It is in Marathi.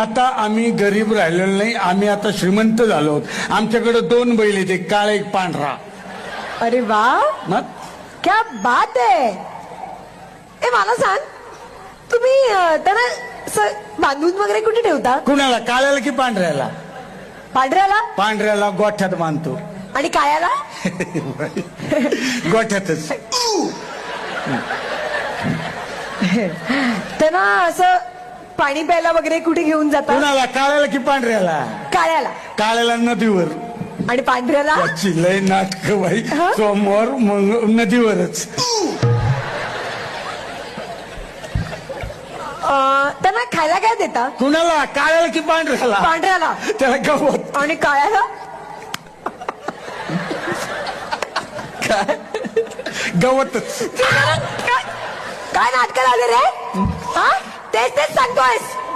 आता आम्ही गरीब राहिलेलो नाही आम्ही आता श्रीमंत झालो आहोत. आमच्याकडे दोन बैल एक काळा एक पांढरा. अरे वा मग? क्या बात आहे! ए मला सांग तुम्ही अं, त्यांना बांधून वगैरे कुठे ठेवता? कुणाला? काळ्याला की पांढऱ्याला? पांढऱ्याला? पांढऱ्याला गोठ्यात बांधतो. आणि कायाला गोठ्यातच. त्यांना असं पाणी प्यायला वगैरे कुठे घेऊन जाता? कुणाला? काळ्याला की पांढऱ्याला? काळ्याला. काळ्याला नदीवर. आणि पांढऱ्याला? त्याची लय नाटक बाई. हा? सोमवार मंग नदीवरच. अं, त्यांना खायला काय देता? कुणाला? काळ्याला की पांढऱ्याला? पांढऱ्याला. त्याला गवत. आणि काळ्याला? गवतच. काय काय नाटक लावले रे? हा? de este santo es.